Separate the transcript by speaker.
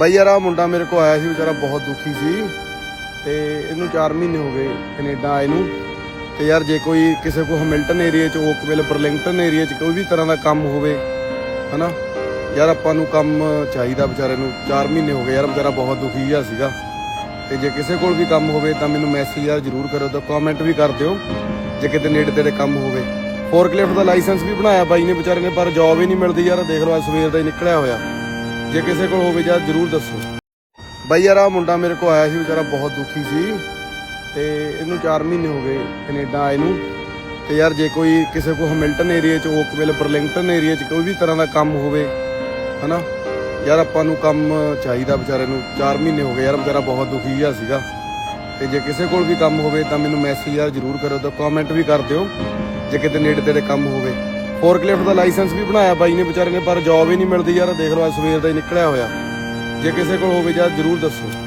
Speaker 1: ਬਾਈ ਯਾਰ ਆ ਮੁੰਡਾ ਮੇਰੇ ਕੋਲ ਆਇਆ ਸੀ, ਵਿਚਾਰਾ ਬਹੁਤ ਦੁਖੀ ਸੀ ਤੇ ਇਹਨੂੰ 4 ਮਹੀਨੇ ਹੋ ਗਏ ਕੈਨੇਡਾ ਆਏ ਨੂੰ। ਤੇ ਯਾਰ, ਜੇ ਕੋਈ ਕਿਸੇ ਕੋ ਹੈਮਿਲਟਨ ਏਰੀਆ ਚ ਓਕਵਿਲ ਬਰਲਿੰਗਟਨ ਏਰੀਆ ਚ ਕੋਈ ਵੀ ਤਰ੍ਹਾਂ ਦਾ ਕੰਮ ਹੋਵੇ, ਹਨਾ? ਯਾਰ, ਆਪਾਂ ਨੂੰ ਕੰਮ ਚਾਹੀਦਾ ਵਿਚਾਰੇ ਨੂੰ। 4 ਮਹੀਨੇ ਹੋ ਗਏ ਯਾਰ, ਵਿਚਾਰਾ ਬਹੁਤ ਦੁਖੀ ਜਿਹਾ ਸੀਗਾ। ਤੇ ਜੇ ਕਿਸੇ ਕੋਲ ਵੀ ਕੰਮ ਹੋਵੇ ਤਾਂ ਮੈਨੂੰ ਮੈਸੇਜ ਯਾਰ ਜ਼ਰੂਰ ਕਰੋ ਤਾਂ ਕਮੈਂਟ ਵੀ ਕਰ ਦਿਓ, ਜੇ ਕਿਤੇ ਨੇੜੇ ਤੇੜੇ ਕੰਮ ਹੋਵੇ। ਫੋਰਕਲਿਫਟ ਦਾ ਲਾਇਸੈਂਸ ਵੀ ਬਣਾਇਆ ਬਾਈ ਨੇ ਵਿਚਾਰੇ ਨੇ, ਪਰ ਜੌਬ ਹੀ ਨਹੀਂ ਮਿਲਦੀ ਯਾਰ। ਦੇਖ ਲਓ, ਅੱਜ ਸਵੇਰ ਦਾ ਹੀ ਨਿਕਲਿਆ ਹੋਇਆ। ਜੇ ਕਿਸੇ ਕੋਲ ਹੋਵੇ ਯਾਰ ਜ਼ਰੂਰ ਦੱਸੋ। ਬਾਈ ਯਾਰ ਆ ਮੁੰਡਾ ਮੇਰੇ ਕੋਲ ਆਇਆ ਸੀ, ਵਿਚਾਰਾ ਬਹੁਤ ਦੁਖੀ ਸੀ ਤੇ ਇਹਨੂੰ 4 ਮਹੀਨੇ ਹੋ ਗਏ ਕੈਨੇਡਾ ਆਏ ਨੂੰ। ਤੇ ਯਾਰ, ਜੇ ਕੋਈ ਕਿਸੇ ਕੋਲ ਹੈਮਿਲਟਨ ਏਰੀਆ ਚ ਓਕਵਿਲ ਬਰਲਿੰਗਟਨ ਏਰੀਆ ਚ ਕੋਈ ਵੀ ਤਰ੍ਹਾਂ ਦਾ ਕੰਮ ਹੋਵੇ, ਹਨਾ? ਯਾਰ, ਆਪਾਂ ਨੂੰ ਕੰਮ ਚਾਹੀਦਾ ਵਿਚਾਰੇ ਨੂੰ। 4 ਮਹੀਨੇ ਹੋ ਗਏ ਯਾਰ, ਵਿਚਾਰਾ ਬਹੁਤ ਦੁਖੀ ਜਿਹਾ ਸੀਗਾ। ਤੇ ਜੇ ਕਿਸੇ ਕੋਲ ਵੀ ਕੰਮ ਹੋਵੇ ਤਾਂ ਮੈਨੂੰ ਮੈਸੇਜ ਯਾਰ ਜ਼ਰੂਰ ਕਰੋ ਤਾਂ ਕਮੈਂਟ ਵੀ ਕਰ ਦਿਓ, ਜੇ ਕਿਤੇ ਨੇੜੇ ਤੇੜੇ ਕੰਮ ਹੋਵੇ। ਫੋਰਕਲਿਫਟ ਦਾ ਲਾਇਸੈਂਸ ਵੀ ਬਣਾਇਆ ਬਾਈ ਨੇ ਵਿਚਾਰੇ ਨੇ, ਪਰ ਜੌਬ ਹੀ ਨਹੀਂ ਮਿਲਦੀ ਯਾਰ, ਦੇਖ ਲਓ ਅੱਜ ਸਵੇਰ ਦਾ ਹੀ ਨਿਕਲਿਆ ਹੋਇਆ। ਜੇ ਕਿਸੇ ਕੋਲ ਹੋਵੇ ਯਾਰ ਜ਼ਰੂਰ ਦੱਸੋ।